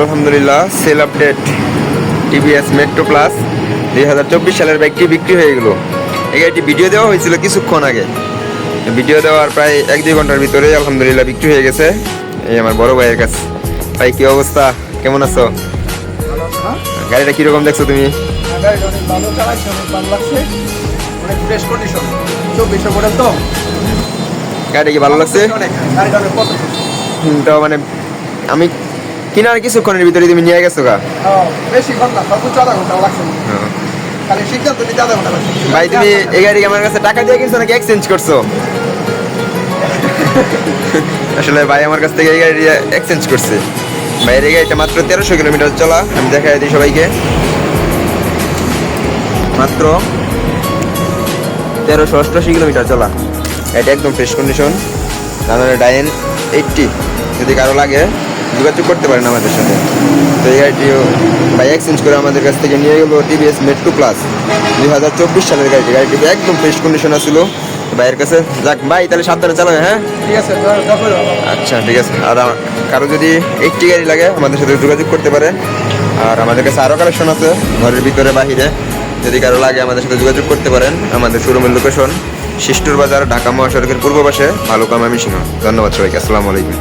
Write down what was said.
আলহামদুলিল্লাহ sale update TVS Metro Plus দুই হাজার চব্বিশ সালের বাইকটি বিক্রি হয়ে গেল। এই গাড়িটি ভিডিও দেওয়া হয়েছিল কিছুক্ষণ আগে। ভিডিও দেওয়ার প্রায় এক দুই ঘণ্টার ভিতরে আলহামদুলিল্লাহ বিক্রি হয়ে গেছে। এই আমার বড় ভাইয়ের কাছে। ভাই কি অবস্থা? কেমন আছো? গাড়িটা কীরকম দেখছ তুমি? গাড়িটা কি ভালো লাগছে। গাড়িটা মানে আমি কিনার কিছুক্ষণের ভিতরে তুমি নিয়ে গেছো গা? হ্যাঁ, বেশি ঘণ্টা, সর্বোচ্চ আধা ঘণ্টা লাগছে। খালি সিদ্ধান্ত নিতে আধা ঘণ্টা লাগছে। ভাই তুমি এই গাড়ি আমার কাছে টাকা দিয়ে কিনছো নাকি এক্সচেঞ্জ করছ? আসলে ভাই আমার কাছ থেকে এই গাড়ি এক্সচেঞ্জ করছে। ভাইয়ের এই গাড়িটা মাত্র তেরোশো কিলোমিটার চলা। আমি দেখাই দিই সবাইকে। মাত্র তেরোশো অষ্টআশি কিলোমিটার চলা। এটা একদম ফ্রেশ কন্ডিশন দামের ডাইন এইটটি যদি কারও লাগে যোগাযোগ করতে পারেন আমাদের সাথে। তো এই গাড়িটিও ভাই এক্সচেঞ্জ করে আমাদের কাছ থেকে নিয়ে গেলো টিভিএস মেট্রো প্লাস দুই হাজার চব্বিশ সালের গাড়িটি। গাড়িটি একদম ফ্রেশ কন্ডিশন আছিল ভাইয়ের কাছে যাক ভাই তাহলে সাবধানে চালাবে হ্যাঁ? ঠিক আছে। আচ্ছা ঠিক আছে। আর কারও যদি এইটটি গাড়ি লাগে আমাদের সাথে যোগাযোগ করতে পারেন আর আমাদের কাছে আরও কালেকশন আছে ঘরের ভিতরে বাহিরে। যদি কারও লাগে আমাদের সাথে যোগাযোগ করতে পারেন। আমাদের শোরুমের লোকেশন শিষ্টুর বাজার ঢাকা মহাসড়কের পূর্ব পাশে ভালুকা ময়মনসিংহ ধন্যবাদ সবাইকে আসসালামু আলাইকুম।